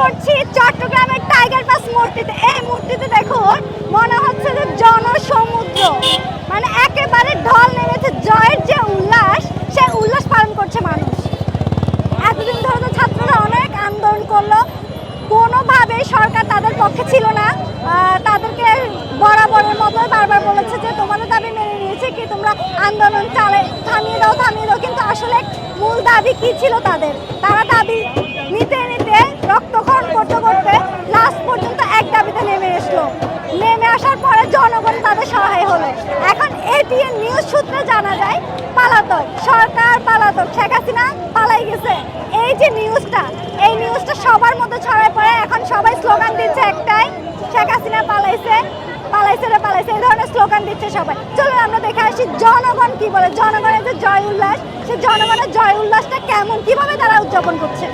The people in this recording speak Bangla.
করছি চট্টগ্রামের টাইগার পাস মূর্তিতে। এই মূর্তিতে দেখুন মনে হচ্ছে যে জনসমুদ্র। মানে একেবারে ঢল নেমেছে, জয়ের যে উল্লাস, সেই উল্লাস পালন করছে মানুষ। এতদিন ধরে তো ছাত্ররা অনেক আন্দোলন করল। কোনোভাবেই সরকার তাদের পক্ষে ছিল না। তাদেরকে বরাবরের মতোই বারবার বলেছে যে, তোমাদের দাবি মেনে নিয়েছে কি তোমরা আন্দোলন চালে থামিয়ে দাও থামিয়ে দাও। কিন্তু আসলে মূল দাবি কি ছিল তাদের? নেমে আসার পরে জনগণ তাদের সহায় হলো। এখন এটিএন নিউজ সূত্রে জানা যায়, পালাতক, সরকার পালাতক, শেখ হাসিনা পালাই গেছে। এই যে নিউজটা, এই নিউজটা সবার মধ্যে ছড়ায় পড়ে। এখন সবাই স্লোগান দিচ্ছে একটাই, শেখ হাসিনা পালাইছে পালাইছে রে পালাইছে, এই ধরনের স্লোগান দিচ্ছে সবাই। চলুন আমরা দেখে আসি জনগণ কি বলে। জনগণের যে জয় উল্লাস সেই জনগণের জয় উল্লাসটা কেমন, কীভাবে তারা উদযাপন করছে?